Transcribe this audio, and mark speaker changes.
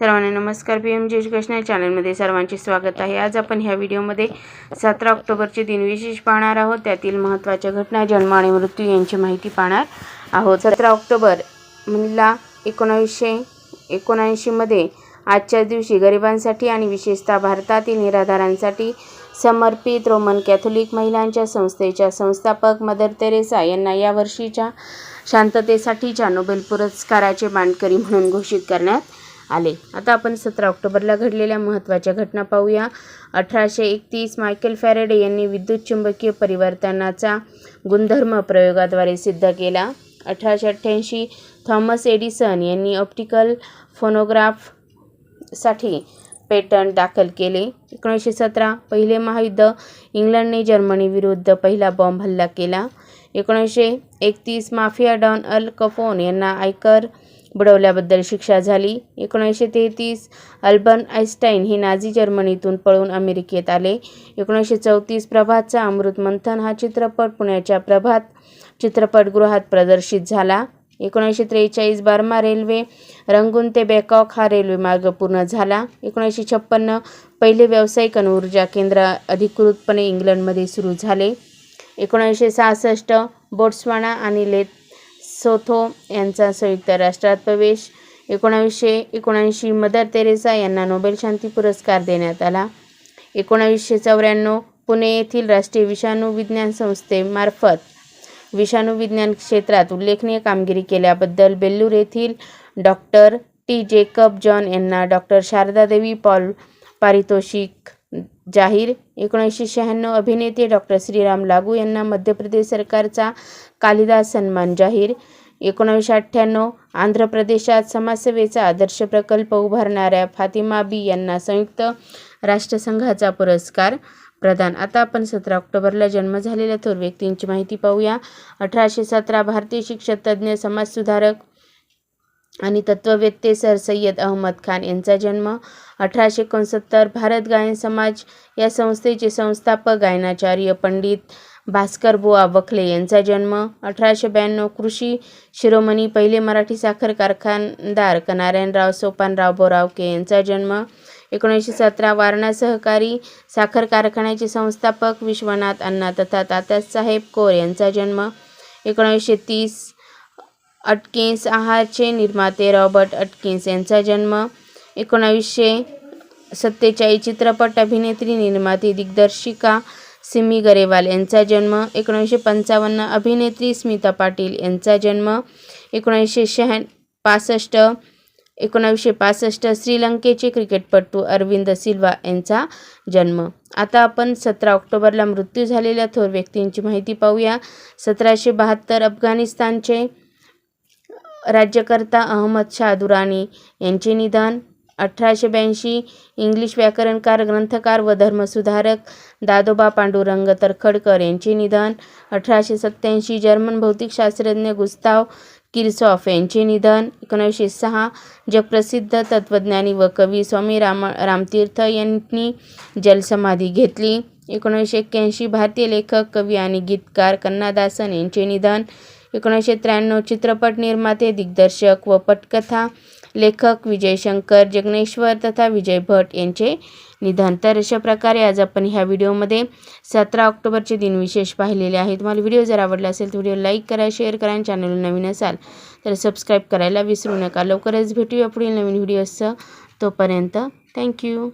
Speaker 1: सर्वांना नमस्कार. P M G education या चॅनलमध्ये सर्वांचे स्वागत आहे. आज आपण ह्या व्हिडिओमध्ये सतरा ऑक्टोबरचे दिनविशेष पाहणार आहोत. त्यातील महत्त्वाच्या घटना जन्म आणि मृत्यू यांची माहिती पाहणार आहोत. सतरा ऑक्टोबर म्हणला एकोणावीसशे एकोणऐंशीमध्ये आजच्या दिवशी गरिबांसाठी आणि विशेषतः भारतातील निराधारांसाठी समर्पित रोमन कॅथोलिक महिलांच्या संस्थेच्या संस्थापक मदर तेरेसा यांना या वर्षीच्या शांततेसाठीच्या नोबेल पुरस्काराचे मानकरी म्हणून घोषित करण्यात आले. आता आपण सतरा ऑक्टोबरला घडलेल्या महत्त्वाच्या घटना पाहूया. अठराशे एकतीस मायकेल फॅरेडे यांनी विद्युत चुंबकीय परिवर्तनाचा गुणधर्म प्रयोगाद्वारे सिद्ध केला. अठराशे अठ्ठ्याऐंशी थॉमस एडिसन यांनी ऑप्टिकल फोनोग्राफसाठी पेटंट दाखल केले. एकोणीसशे सतरा पहिले महायुद्ध इंग्लंडने जर्मनीविरुद्ध पहिला बॉम्ब हल्ला केला. एकोणीसशे एकतीस माफिया डॉन अल कफोन यांना आयकर बुडवल्याबद्दल शिक्षा झाली. एकोणीसशे तेहतीस अल्बर्न आईस्टाईन हे नाझी जर्मनीतून पळून अमेरिकेत आले. एकोणीसशे चौतीस प्रभातचा अमृत मंथन हा चित्रपट पुण्याच्या प्रभात चित्रपटगृहात प्रदर्शित झाला. एकोणीसशे त्रेचाळीस बार्मा रेल्वे रंगून ते बॅकॉक हा रेल्वे मार्ग पूर्ण झाला. एकोणीसशे छप्पन्न पहिले व्यावसायिक अणुऊर्जा केंद्र अधिकृतपणे इंग्लंडमध्ये सुरू झाले. एकोणीसशे सहासष्ट बोट्सवाणा आणि लेत सोथो यांचा संयुक्त राष्ट्रात प्रवेश. एकोणावीसशे एकोणऐंशी मदर तेरेसा यांना नोबेल शांती पुरस्कार देण्यात आला. एकोणावीसशे चौऱ्याण्णव पुणे येथील राष्ट्रीय विषाणू विज्ञान संस्थेमार्फत विषाणू विज्ञान क्षेत्रात उल्लेखनीय कामगिरी केल्याबद्दल बेल्लूर येथील डॉक्टर टी. जेकब जॉन यांना डॉक्टर शारदादेवी पॉल पारितोषिक जाहीर. एकोणीसशे शहाण्णव अभिनेते डॉक्टर श्रीराम लागू यांना मध्य प्रदेश सरकारचा कालिदास सन्मान जाहीर. एकोणीसशे अठ्ठ्याण्णव आंध्र प्रदेशात समाजसेवेचा आदर्श प्रकल्प उभारणाऱ्या फातिमा बी यांना संयुक्त राष्ट्रसंघाचा पुरस्कार प्रदान. आता आपण सतरा ऑक्टोबरला जन्म झालेल्या थोर व्यक्तींची माहिती पाहूया. अठराशे सतरा भारतीय शिक्षक तज्ज्ञ समाजसुधारक आणि तत्ववेत्ते सर सय्यद अहमद खान यांचा जन्म अठराशे एकोणसत्तर भारत गायन समाज या संस्थेचे संस्थापक गायनाचार्य पंडित भास्कर बुवा बखले यांचा जन्म अठराशे ब्याण्णव कृषी शिरोमणी पहिले मराठी साखर कारखानदार नारायणराव सोपानराव बोरावके यांचा जन्म एकोणीसशे सतरा वारणा सहकारी साखर कारखान्याचे संस्थापक विश्वनाथ अण्णा तथा तात्यासाहेब कोर यांचा जन्म एकोणीसशे तीस अटकिन्स आहारचे निर्माते रॉबर्ट अटकिन्स यांचा जन्म एकोणावीसशे सत्तेचाळीस चित्रपट अभिनेत्री निर्माती दिग्दर्शिका सिमी गरेवाल यांचा जन्म एकोणीसशे पंचावन्न अभिनेत्री स्मिता पाटील यांचा जन्म एकोणीसशे शहा पासष्ट एकोणावीसशे पासष्ट श्रीलंकेचे क्रिकेटपटू अरविंद सिल्वा यांचा जन्म. आता आपण सतरा ऑक्टोबरला मृत्यू झालेल्या थोर व्यक्तींची माहिती पाहूया. सतराशे बहात्तर अफगाणिस्तानचे राज्यकर्ता अहमद शाह दुराणी यांचे निधन. अठराशे ब्याऐंशी इंग्लिश व्याकरणकार ग्रंथकार व धर्मसुधारक दादोबा पांडुरंग तरखडकर यांचे निधन. अठराशे सत्त्याऐंशी जर्मन भौतिकशास्त्रज्ञ गुस्ताव किरसॉफ यांचे निधन. एकोणीसशे सहा जगप्रसिद्ध तत्त्वज्ञानी व कवी स्वामी राम रामतीर्थ यांनी जलसमाधी घेतली. एकोणीसशे एक्क्याऐंशी भारतीय लेखक कवी आणि गीतकार कन्नादासन यांचे निधन. एकोणीसशे त्र्याण्णव चित्रपट निर्माते दिग्दर्शक व पटकथा लेखक विजय शंकर जगनेश्वर तथा विजय भट यांचे निधन तर अशा प्रकारे आज आपण ह्या व्हिडिओमध्ये सतरा ऑक्टोबरचे दिन विशेष पाहिलेले आहेत. तुम्हाला व्हिडिओ जर आवडला असेल तर व्हिडिओ लाईक करा शेअर करा आणि चॅनल नवीन असाल तर सबस्क्राईब करायला विसरू नका. लवकरच भेटूया पुढील नवीन व्हिडिओसचं तोपर्यंत थँक्यू.